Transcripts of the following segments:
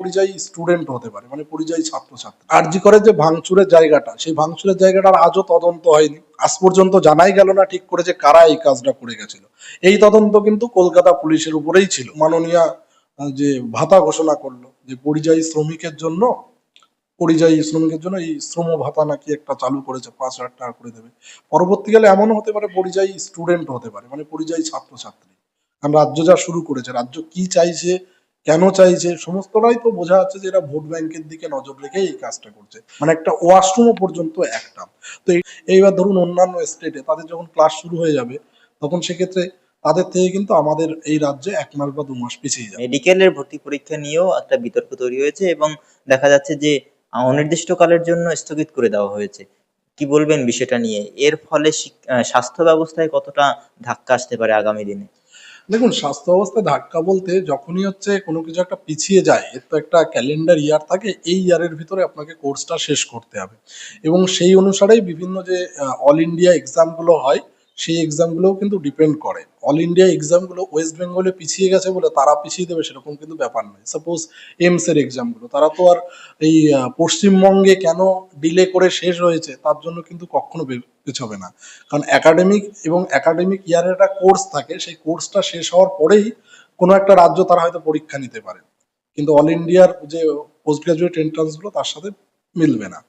পরিযায়ী স্টুডেন্ট হতে পারে মানে পরিযায়ী ছাত্রছাত্রী। আরজি করে যে ভাঙচুরের জায়গাটা, সেই ভাঙচুরের জায়গাটার আজও তদন্ত হয়নি। আজ পর্যন্ত জানাই গেল না ঠিক করে যে কারা এই কাজটা করে গেছিল। এই তদন্ত কিন্তু কলকাতা পুলিশের উপরেই ছিল। মাননীয় যে ভাতা ঘোষণা করল যে পরিযায়ী শ্রমিকের জন্য, পরিযায়ী শ্রমিকের জন্য এই শ্রম ভাতা নাকি একটা চালু করেছে, পাঁচ হাজার টাকা করে দেবে। পরবর্তীকালে এমনও হতে পারে পরিযায়ী স্টুডেন্ট হতে পারে মানে পরিযায়ী ছাত্রছাত্রী। কারণ রাজ্য যা শুরু করেছে, রাজ্য কি চাইছে কেন চাইছে সমস্তটাই তো বোঝা যাচ্ছে যে এরা ভোট ব্যাংকের দিকে নজর রেখে এই কাজটা করছে। মানে একটা ওয়াশরুমও পর্যন্ত একটা। তো এইবার ধরুন অন্যান্য স্টেটে তাদের যখন ক্লাস শুরু হয়ে যাবে, তখন সেক্ষেত্রে তাদের থেকে কিন্তু আমাদের এই রাজ্যে এক মাস বা দু মাস পিছিয়ে যাবে। মেডিকেলের ভর্তি পরীক্ষা নিয়েও একটা বিতর্ক তৈরি হয়েছে এবং দেখা যাচ্ছে যে অনির্দিষ্টকালের জন্য স্থগিত করে দেওয়া হয়েছে। কি বলবেন বিষয়টা নিয়ে? এর ফলে স্বাস্থ্য ব্যবস্থায় কতটা ধাক্কা আসতে পারে আগামী দিনে? দেখুন, স্বাস্থ্য অবস্থা ধাক্কা বলতে যখনই হচ্ছে কোনো কিছু একটা পিছিয়ে যায়, এর তো একটা ক্যালেন্ডার ইয়ার থাকে, এই ইয়ারের ভিতরে আপনাকে কোর্সটা শেষ করতে হবে। এবং সেই অনুসারেই বিভিন্ন যে অল ইন্ডিয়া এক্সামগুলো হয় সেই এক্সামগুলোও কিন্তু ডিপেন্ড করে। অল ইন্ডিয়া এক্সামগুলো ওয়েস্ট বেঙ্গলে পিছিয়ে গেছে বলে তারা পিছিয়ে দেবে সেরকম কিন্তু ব্যাপার নয়। সাপোজ এমস এর এক্সামগুলো তারা তো আর এই পশ্চিমবঙ্গে কেন ডিলে করে শেষ হয়েছে তার জন্য কিন্তু কখনো পেছবে না। কারণ একাডেমিক এবং একাডেমিক ইয়ারের একটা কোর্স থাকে, সেই কোর্সটা শেষ হওয়ার পরেই কোনো একটা রাজ্য তারা হয়তো পরীক্ষা নিতে পারে। কিন্তু অল ইন্ডিয়ার যে পোস্ট গ্রাজুয়েট এন্ট্রান্সগুলো, তার সাথে মিলবে না।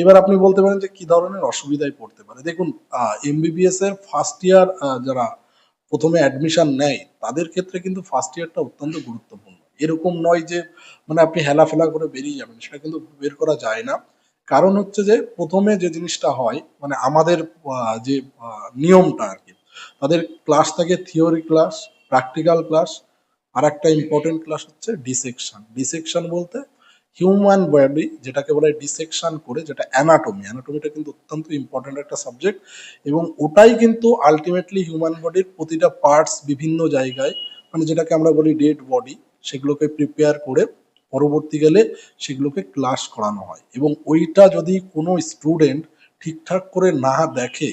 এবার আপনি বলতে পারেন যে কি ধরনের অসুবিধায় পড়তে পারে। দেখুন এমবিবিএস এর ফার্স্ট ইয়ার যারা প্রথমে অ্যাডমিশন নেয়, তাদের ক্ষেত্রে কিন্তু ফার্স্ট ইয়ারটা অত্যন্ত গুরুত্বপূর্ণ। এরকম নয় যে মানে আপনি হেলাফেলা করে বেরিয়ে যাবেন, সেটা কিন্তু বের করা যায় না। কারণ হচ্ছে যে, প্রথমে যে জিনিসটা হয় মানে আমাদের যে নিয়মটা আর কি, তাদের ক্লাস থাকে থিওরি ক্লাস প্র্যাকটিক্যাল ক্লাস আর একটা ইম্পর্টেন্ট ক্লাস হচ্ছে ডিসেকশন ডিসেকশন বলতে হিউম্যান বডি যেটাকে বলে ডিসেকশন করে, যেটা অ্যানাটমি অ্যানাটমিটা কিন্তু অত্যন্ত ইম্পর্টেন্ট একটা সাবজেক্ট এবং ওটাই কিন্তু আলটিমেটলি হিউম্যান বডির প্রতিটা পার্টস বিভিন্ন জায়গায় মানে যেটাকে আমরা বলি ডেড বডি সেগুলোকে প্রিপেয়ার করে পরবর্তীকালে সেগুলোকে ক্লাস করানো হয় এবং ওইটা যদি কোনো স্টুডেন্ট ঠিকঠাক করে না দেখে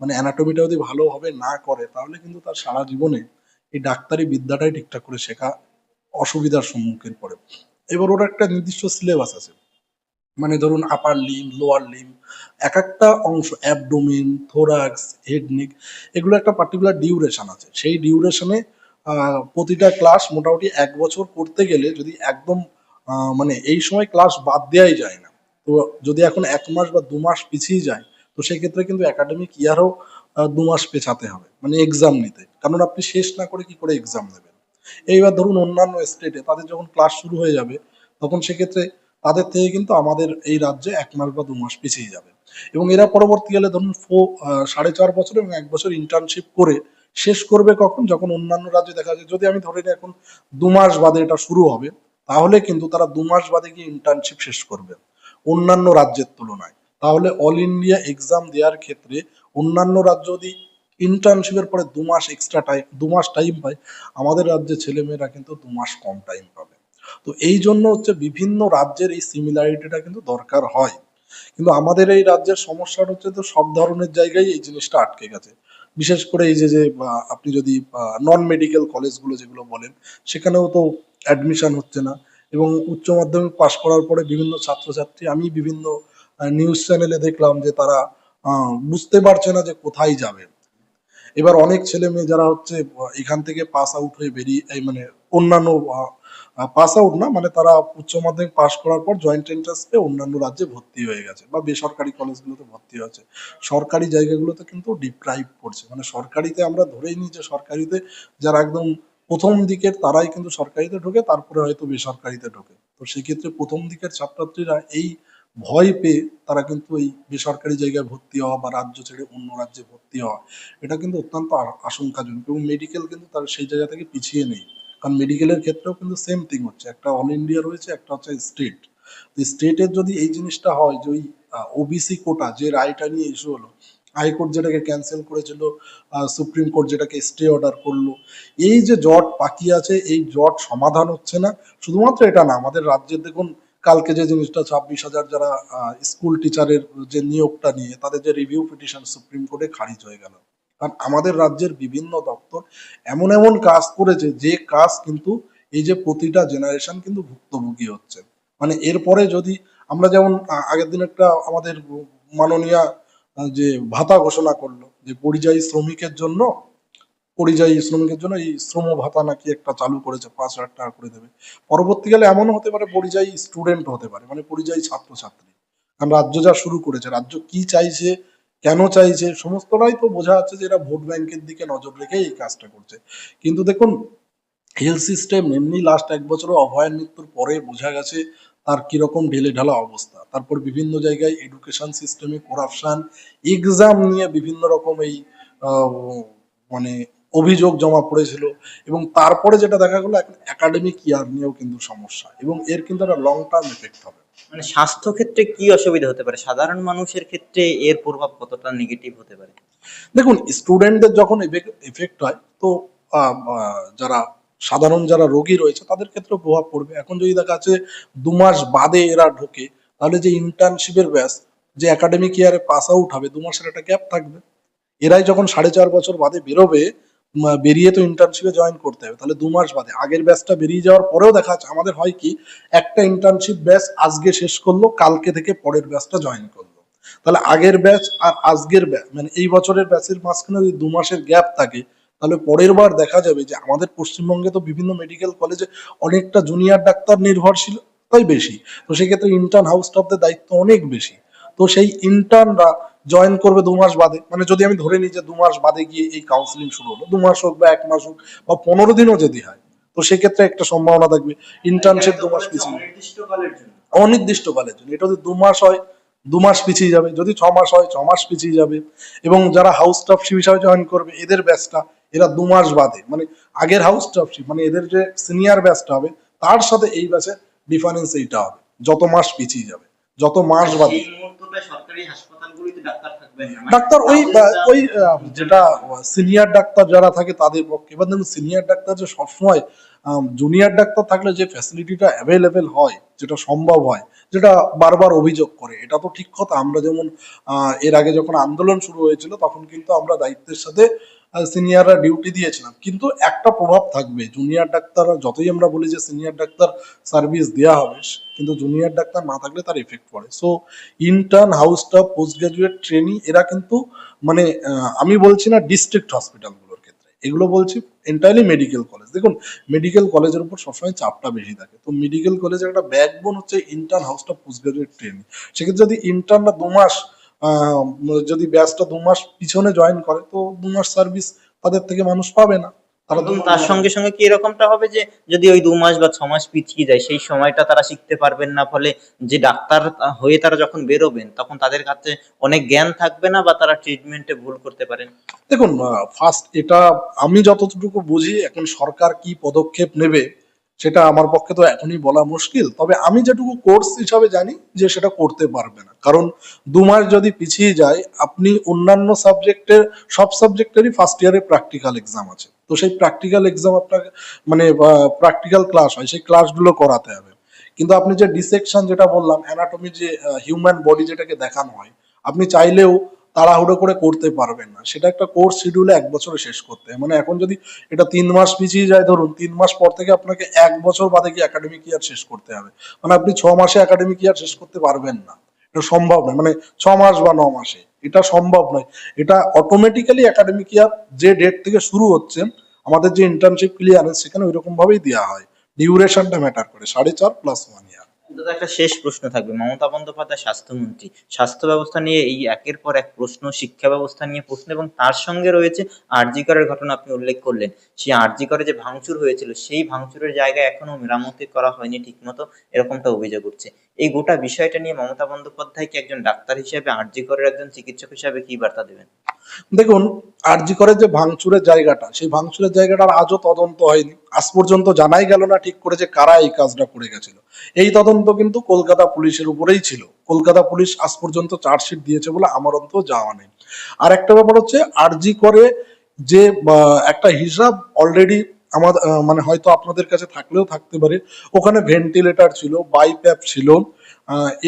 মানে অ্যানাটমিটা যদি ভালোভাবে না করে, তাহলে কিন্তু তার সারা জীবনে এই ডাক্তারি বিদ্যাটাই ঠিকঠাক করে শেখা অসুবিধার সম্মুখীন পড়ে। এবার ওর একটা নির্দিষ্ট সিলেবাস আছে। মানে ধরুন আপার লিম লোয়ার লিম এক একটা অংশ অ্যাবডোমিন থোরাক্স হেড নেক এগুলো একটা পার্টিকুলার ডিউরেশন আছে। সেই ডিউরেশনে প্রতিটা ক্লাস মোটামুটি এক বছর করতে গেলে যদি একদম মানে এই সময় ক্লাস বাদ দেওয়াই যায় না। তো যদি এখন এক মাস বা দু মাস পিছিয়ে যায়, তো সেক্ষেত্রে কিন্তু একাডেমিক ইয়ারও দু মাস পেছাতে হবে। মানে এক্সাম নিতে। কারণ আপনি শেষ না করে কি করে এক্সাম দেবেন? এইবার ধরুন অন্যান্য স্টেটে তাদের যখন ক্লাস শুরু হয়ে যাবে, তখন সেক্ষেত্রে তাদের থেকে কিন্তু আমাদের এই রাজ্যে এক মাস বা দু মাস পিছিয়ে যাবে। এবং এরা পরবর্তীকালে ধরুন ফো সাড়ে চার বছর এবং এক বছর ইন্টার্নশিপ করে শেষ করবে কখন? যখন অন্যান্য রাজ্যে দেখা যায় যদি আমি ধরে নিই এখন দু মাস বাদে এটা শুরু হবে, তাহলে কিন্তু তারা দু মাস বাদে গিয়ে ইন্টার্নশিপ শেষ করবে অন্যান্য রাজ্যের তুলনায়। তাহলে অল ইন্ডিয়া এক্সাম দেওয়ার ক্ষেত্রে অন্যান্য রাজ্য যদি ইন্টার্নশিপের পরে দু মাস এক্সট্রা টাইম দু মাস টাইম পায়। আমাদের রাজ্যের ছেলেমেয়েরা কিন্তু দু মাস কম টাইম পাবে। তো এই জন্য হচ্ছে বিভিন্ন রাজ্যের এই সিমিলারিটিটা কিন্তু দরকার হয়। কিন্তু আমাদের এই রাজ্যের সমস্যাটা হচ্ছে তো সব ধরনের জায়গায় এই জিনিসটা আটকে গেছে। বিশেষ করে এই যে যে আপনি যদি নন মেডিকেল কলেজগুলো যেগুলো বলেন, সেখানেও তো অ্যাডমিশন হচ্ছে না। এবং উচ্চ মাধ্যমিক পাশ করার পরে বিভিন্ন ছাত্রছাত্রী, আমি বিভিন্ন নিউজ চ্যানেলে দেখলাম যে তারা বুঝতে পারছে না যে কোথায় যাবে। এবার অনেক ছেলে মেয়ে যারা হচ্ছে, এখান থেকে পাস আউট হয়ে বেরিয়ে মানে অন্যান্য পাস আউট না মানে তারা উচ্চ মাধ্যমিক পাস করার পর জয়েন্ট এন্ট্রান্স পেয়ে অন্যান্য রাজ্যে ভর্তি হয়ে গেছে বা বেসরকারি কলেজগুলোতে ভর্তি হয়েছে। সরকারি জায়গাগুলোতে কিন্তু ডিপ্রাইভ করছে মানে সরকারিতে আমরা ধরেই নিই যে সরকারিতে যারা একদম প্রথম দিকের তারাই কিন্তু সরকারিতে ঢোকে, তারপরে হয়তো বেসরকারিতে ঢোকে। তো সেক্ষেত্রে প্রথম দিকের ছাত্রছাত্রীরা এই ভয় পেয়ে তারা কিন্তু এই বেসরকারি জায়গায় ভর্তি হওয়া বা রাজ্য ছেড়ে অন্য রাজ্যে ভর্তি হওয়া, এটা কিন্তু অত্যন্ত আশঙ্কাজনক এবং মেডিকেল কিন্তু তার সেই জায়গা থেকে পিছিয়ে নেই। কারণ মেডিকেলের ক্ষেত্রেও কিন্তু সেম থিং হচ্ছে, একটা অল ইন্ডিয়া রয়েছে, একটা হচ্ছে স্টেট স্টেটের যদি এই জিনিসটা হয় যে ওই ওবিসি কোটা যে রায়টা নিয়ে ইস্যু হলো হাইকোর্ট যেটাকে ক্যান্সেল করেছিল সুপ্রিম কোর্ট যেটাকে স্টে অর্ডার করল, এই যে জট বাকি আছে, এই জট সমাধান হচ্ছে না। শুধুমাত্র এটা না, আমাদের রাজ্যের দেখুন কালকে যে জিনিসটা ছাব্বিশ হাজার যারা স্কুল টিচারের যে নিয়োগটা নিয়ে, তাদের যে রিভিউ পিটিশন সুপ্রিম কোর্টে খারিজ হয়ে গেল। কারণ আমাদের রাজ্যের বিভিন্ন দপ্তর এমন এমন কাজ করেছে, যে কাজ কিন্তু এই যে প্রতিটা জেনারেশন কিন্তু ভুক্তভোগী হচ্ছে। মানে এরপরে যদি আমরা যেমন আগের দিন একটা আমাদের মাননীয় যে ভাতা ঘোষণা করল, যে পরিযায়ী শ্রমিকের জন্য পরিযায়ী শ্রমিকের জন্য এই শ্রম ভাতা নাকি একটা চালু করেছে, পাঁচ হাজার টাকা করে দেবে। পরবর্তীকালে এমনও হতে পারে পরিযায়ী স্টুডেন্ট হতে পারে মানে পরিযায়ী ছাত্রছাত্রী। কারণ রাজ্য যা শুরু করেছে, রাজ্য কি চাইছে, কেন চাইছে, সমস্তটাই তো বোঝা যাচ্ছে যে এরা ভোট ব্যাংকের দিকে নজর রেখে এই কাজটা করছে। কিন্তু দেখুন হেলথ সিস্টেম এমনি লাস্ট এক বছরে অভয়ের মৃত্যুর পরে বোঝা গেছে তার কীরকম ঢেলে ঢালা অবস্থা। তারপর বিভিন্ন জায়গায় এডুকেশন সিস্টেমে করাপশন এক্সাম নিয়ে বিভিন্ন রকম এই মানে অভিযোগ জমা পড়েছিল এবং তারপরে যেটা দেখা গেলো এখন একাডেমিক ইয়ার নিয়েও কিন্তু সমস্যা এবং এর কিন্তু একটা লং টার্ম এফেক্ট হবে। মানে স্বাস্থ্য ক্ষেত্রে কি অসুবিধা হতে পারে? সাধারণ মানুষের ক্ষেত্রে এর প্রভাব কতটা নেগেটিভ হতে পারে? দেখুন স্টুডেন্টদের যখন এফেক্ট হয় তো যারা সাধারণ যারা রোগী রয়েছে তাদের ক্ষেত্রে প্রভাব পড়বে। এখন যদি দেখা যাচ্ছে দু মাস বাদে এরা ঢোকে তাহলে যে ইন্টার্নশিপের ব্যাস যে একাডেমিক ইয়ারে পাস আউট হবে দু মাসের একটা গ্যাপ থাকবে। এরাই যখন সাড়ে চার বছর বাদে বেরোবে বেরিয়ে তো ইন্টার্নশিপে জয়েন করতে হবে। তাহলে দু মাস বাদে। আগের ব্যাচটা বেরিয়ে যাওয়ার পরেও দেখা যাচ্ছে, আমাদের হয় কি, একটা ইন্টার্নশিপ ব্যাচ আজকে শেষ করল, কালকে থেকে পরের ব্যাচটা জয়েন করল। তাহলে আগের ব্যাচ আর আজকের ব্যাচ মানে এই বছরের ব্যাচের মাঝখানে যদি দু মাসের গ্যাপ থাকে, তাহলে পরের বার দেখা যাবে যে আমাদের পশ্চিমবঙ্গে তো বিভিন্ন মেডিকেল কলেজে অনেকটা জুনিয়র ডাক্তার নির্ভরশীল, তাই বেশি। তো সেক্ষেত্রে ইন্টার্ন হাউস স্টাফদের দায়িত্ব অনেক বেশি। তো সেই ইন্টার্নরা জয়েন করবে দু মাস বাদে। মানে যদি আমি ধরে নিই যে দু মাস বাদে গিয়ে এই কাউন্সিলিং শুরু হলো দু মাস হোক বা এক মাস হোক বা পনেরো দিনও যদি হয় তো সেক্ষেত্রে একটা সম্ভাবনা থাকবে। ইন্টার্নশিপ দু মাস পিছিয়ে অনির্দিষ্টকালের জন্য। জন্য। এটা যদি দু মাস হয় দু মাস পিছিয়ে যাবে। যদি ছ মাস হয় ছ মাস পিছিয়ে যাবে। এবং যারা হাউস স্টাফশিপ হিসাবে জয়েন করবে এদের ব্যাচটা এরা দু মাস বাদে। মানে আগের হাউস স্টাফশিপ মানে এদের যে সিনিয়র ব্যাচটা হবে তার সাথে এই ব্যাচের ডিফারেন্স এইটা হবে। যত মাস পিছিয়ে যাবে। যত মাস বাদে মানে ডাক্তার ওই ওই যেটা সিনিয়র ডাক্তার যারা থাকে তাদের পক্ষে। এবার দেখুন সিনিয়র ডাক্তার যে সবসময় জুনিয়র ডাক্তার থাকলে যে ফ্যাসিলিটিটা অ্যাভেলেবেল হয়, যেটা সম্ভব হয়, যেটা বারবার অভিযোগ করে, এটা তো ঠিক কথা। আমরা যেমন এর আগে যখন আন্দোলন শুরু হয়েছিল, তখন কিন্তু আমরা দায়িত্বের সাথে সিনিয়ররা ডিউটি দিয়েছিলাম। কিন্তু একটা প্রভাব থাকবে জুনিয়র ডাক্তাররা, যতই আমরা বলি যে সিনিয়র ডাক্তার সার্ভিস দেওয়া হবে, কিন্তু জুনিয়র ডাক্তার না থাকলে তার এফেক্ট পড়ে। So intern house staff post graduate trainee এরা কিন্তু মানে আমি বলছি না ডিস্ট্রিক্ট হসপিটালগুলোর ক্ষেত্রে এগুলো বলছি এন্টায়ারলি মেডিকেল কলেজ দেখুন মেডিকেল কলেজের উপর সবসময় চাপটা বেশি থাকে। তো মেডিকেল কলেজের একটা ব্যাকবোন হচ্ছে intern house staff post graduate training সেক্ষেত্রে যদি ইন্টার্নরা দু মাস যদি ব্যাচটা দু মাস পিছনে জয়েন করে, তো দু মাস সার্ভিস তাদের থেকে মানুষ পাবে না। এবং তার সঙ্গে সঙ্গে কি এরকমটা হবে যে যদি ওই দু মাস বা ছ মাস পিছিয়ে যায় সেই সময়টা তারা শিখতে পারবেন না ফলে যে ডাক্তার হয়ে তারা যখন বেরোবেন তখন তাদের কাছে অনেক জ্ঞান থাকবে না বা তারা ট্রিটমেন্টে ভুল করতে পারেন। দেখুন ফার্স্ট এটা আমি যতটুকু বুঝি এখন সরকার কি পদক্ষেপ নেবে সেটা আমার পক্ষে তো এখনই বলা মুশকিল। তবে আমি যেটুকু কোর্স হিসাবে জানি যে সেটা করতে পারবে না। কারণ দু মাস যদি পিছিয়ে যায়, আপনি অন্যান্য সাবজেক্টের সব সাবজেক্টেরই ফার্স্ট ইয়ারে প্র্যাকটিক্যাল এক্সাম আছে। তো সেই প্র্যাকটিক্যাল এক্সাম আপনাকে মানে প্র্যাকটিক্যাল ক্লাস হয়, সেই ক্লাসগুলো করাতে হবে। কিন্তু আপনি যে ডিসেকশন যেটা বললাম অ্যানাটমি যে হিউম্যান বডি যেটাকে দেখানো হয়, আপনি চাইলেও তাড়াহুড়ো করে করতে পারবেন না। সেটা একটা কোর্স শিডিউলে এক বছরে শেষ করতে মানে এখন যদি এটা তিন মাস পিছিয়ে যায়, ধরুন তিন মাস পর থেকে আপনাকে এক বছর বাদে গিয়ে একাডেমিক ইয়ার শেষ করতে হবে। মানে আপনি ছ মাসে একাডেমিক ইয়ার শেষ করতে পারবেন না। এটা সম্ভব নয়। মানে ছ মাস বা ন মাসে। এটা সম্ভব নয়। এটা অটোমেটিক্যালি একাডেমিক ইয়ার যে ডেট থেকে শুরু হচ্ছে, আমাদের যে ইন্টার্নশিপ ক্লিয়ারেন্স সেখানে ওইরকম ভাবেই দেওয়া হয় ডিউরেশনটা ম্যাটার করে। সাড়ে চার প্লাস ওয়ান ইয়ার দাদা একটা শেষ প্রশ্ন থাকবে। মমতা বন্দ্যোপাধ্যায় স্বাস্থ্যমন্ত্রী। স্বাস্থ্য ব্যবস্থা নিয়ে এই একের পর এক প্রশ্ন, শিক্ষা ব্যবস্থা নিয়ে প্রশ্ন এবং তার সঙ্গে রয়েছে আরজিকরের ঘটনা আপনি উল্লেখ করলেন। সেই আরজিকরে যে ভাঙচুর হয়েছিল, সেই ভাঙচুরের জায়গায় এখনও মেরামতি করা হয়নি ঠিকমতো, এরকমটা অভিযোগ উঠছে। এই গোটা বিষয়টা নিয়ে মমতা বন্দ্যোপাধ্যায় কি একজন ডাক্তার হিসেবে আরজিকরের একজন চিকিৎসক হিসেবে কি বার্তা দেবেন? দেখুন, আরজি করে যে ভাঙচুরের জায়গাটা, সেই ভাঙচুরের জায়গাটার আজও তদন্ত হয়নি। আজ পর্যন্ত জানাই গেল না ঠিক করে যে কারা এই কাজটা করে গেছিল। এই তদন্ত কিন্তু কলকাতা পুলিশের উপরেই ছিল। কলকাতা পুলিশ আজ পর্যন্ত চার্জশিট দিয়েছে বলে আমার অন্ত যাওয়া নেই। আর একটা ব্যাপার হচ্ছে আরজি করে যে একটা হিসাব অলরেডি আমাদের মানে হয়তো আপনাদের কাছে থাকলেও থাকতে পারে। ওখানে ভেন্টিলেটর ছিল বাইপ্যাপ ছিল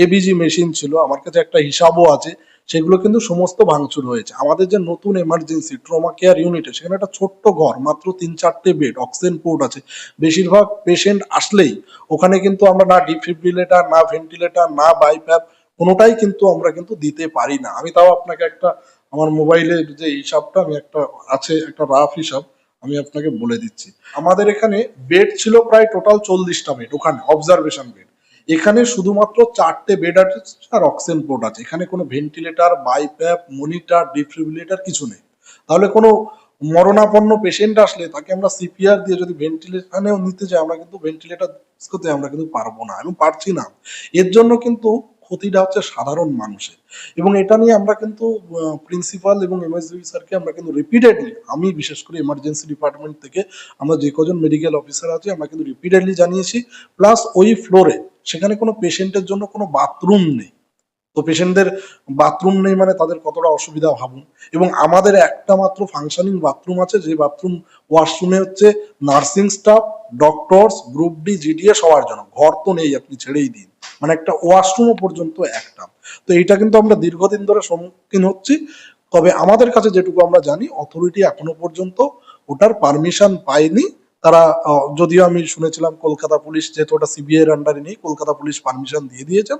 এবিজি মেশিন ছিল, আমার কাছে একটা হিসাবও আছে। সেগুলো কিন্তু সমস্ত ভাঙচুর হয়েছে। আমাদের যে নতুন এমার্জেন্সি ট্রমা কেয়ার ইউনিটে সেখানে একটা ছোট্ট ঘর, মাত্র তিন চারটে বেড অক্সিজেন পোর্ট আছে। বেশিরভাগ পেশেন্ট আসলেই ওখানে কিন্তু আমরা না ডিফিব্রিলেটার না ভেন্টিলেটর না বাইপ্যাপ কোনোটাই কিন্তু আমরা কিন্তু দিতে পারি না। আমি তাও আপনাকে একটা, আমার মোবাইলের যে হিসাবটা, আমি একটা, আছে একটা রাফ হিসাব, আমি আপনাকে বলে দিচ্ছি। আমাদের এখানে বেড ছিল প্রায় টোটাল চল্লিশটা বেড ওখানে অবজারভেশন বেড এখানে শুধুমাত্র চারটে বেড আছে আর অক্সিজেন পোর্ট আছে। এখানে কোনো ভেন্টিলেটর বাইপ্যাপ মনিটর ডিফিব্রিলেটর কিছু নেই। তাহলে কোনো মরণাপন্ন পেশেন্ট আসলে তাকে আমরা সিপিআর দিয়ে যদি ভেন্টিলেশনেও নিতে যাই, আমরা কিন্তু ভেন্টিলেটর করতে আমরা কিন্তু পারব না এবং পারছি না। এর জন্য কিন্তু ক্ষতিটা হচ্ছে সাধারণ মানুষের। এবং এটা নিয়ে আমরা কিন্তু প্রিন্সিপাল এবং এমএসডি স্যারকে আমরা কিন্তু রিপিটেডলি আমি বিশেষ করে এমার্জেন্সি ডিপার্টমেন্ট থেকে আমরা যে কজন মেডিকেল অফিসার আছি, আমরা কিন্তু রিপিটেডলি জানিয়েছি। প্লাস ওই ফ্লোরে সেখানে কোনো পেশেন্টের জন্য কোনো বাথরুম নেই। তো পেশেন্টদের বাথরুম নেই মানে তাদের কতটা অসুবিধা ভাবুন। এবং আমাদের একটা মাত্র ফাংশনিং বাথরুম আছে, যে বাথরুম ওয়াশরুমে হচ্ছে nursing staff doctors group D GDA সবার জন্য। ঘর তো নেই, আপনি ছেড়েই দিন। মানে একটা ওয়াশরুমও পর্যন্ত একটা। তো এইটা কিন্তু আমরা দীর্ঘদিন ধরে সম্মুখীন হচ্ছি। তবে আমাদের কাছে যেটুকু আমরা জানি অথরিটি এখনও পর্যন্ত ওটার পারমিশন পায়নি। তারা যদিও আমি শুনেছিলাম কলকাতা পুলিশ যেহেতু ওটা সিবিআই আন্ডারে নেই, কলকাতা পুলিশ পারমিশন দিয়ে দিয়েছেন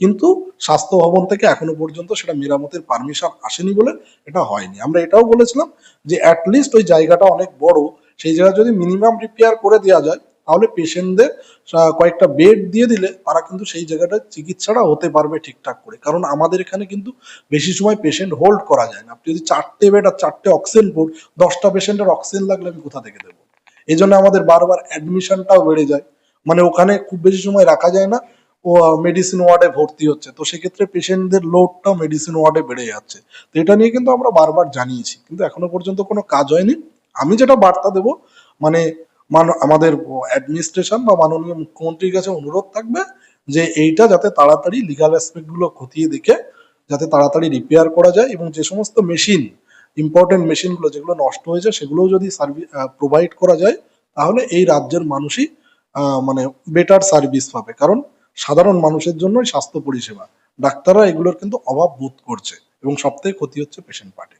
কিন্তু স্বাস্থ্য ভবন থেকে এখনও পর্যন্ত সেটা মেরামতের পারমিশন আসেনি বলে এটা হয়নি। আমরা এটাও বলেছিলাম যে অ্যাটলিস্ট ওই জায়গাটা অনেক বড়, সেই জায়গা যদি মিনিমাম রিপেয়ার করে দেওয়া যায়, তাহলে পেশেন্টদের কয়েকটা বেড দিয়ে দিলে তারা কিন্তু সেই জায়গাটা চিকিৎসাটা হতে পারবে ঠিকঠাক করে। কারণ আমাদের এখানে কিন্তু বেশি সময় পেশেন্ট হোল্ড করা যায় না। আপনি যদি চারটে বেড আর চারটে অক্সিজেন পোর্ট দশটা পেশেন্টের অক্সিজেন লাগলে আমি কোথা থেকে দেবো? এই জন্য আমাদের বারবার অ্যাডমিশনটাও বেড়ে যায়। মানে ওখানে খুব বেশি সময় রাখা যায় না। ও মেডিসিন ওয়ার্ডে ভর্তি হচ্ছে। তো সেক্ষেত্রে পেশেন্টদের লোডটাও মেডিসিন ওয়ার্ডে বেড়ে যাচ্ছে। তো এটা নিয়ে কিন্তু আমরা বারবার জানিয়েছি। কিন্তু এখনও পর্যন্ত কোনো কাজ হয়নি। আমি যেটা বার্তা দেব মানে আমাদের অ্যাডমিনিস্ট্রেশন বা মাননীয় মুখ্যমন্ত্রীর কাছে অনুরোধ থাকবে যে এইটা যাতে তাড়াতাড়ি লিগাল অ্যাসপেক্টগুলো খতিয়ে দেখে, যাতে তাড়াতাড়ি রিপেয়ার করা যায় এবং যে সমস্ত মেশিন ইম্পর্টেন্ট মেশিনগুলো যেগুলো নষ্ট হয়েছে সেগুলোও যদি সার্ভিস প্রোভাইড করা যায়, তাহলে এই রাজ্যের মানুষই মানে বেটার সার্ভিস পাবে। কারণ সাধারণ মানুষের জন্যই স্বাস্থ্য পরিষেবা। ডাক্তাররা এগুলোর কিন্তু অভাব বোধ করছে এবং সবথেকে ক্ষতি হচ্ছে পেশেন্ট পার্টি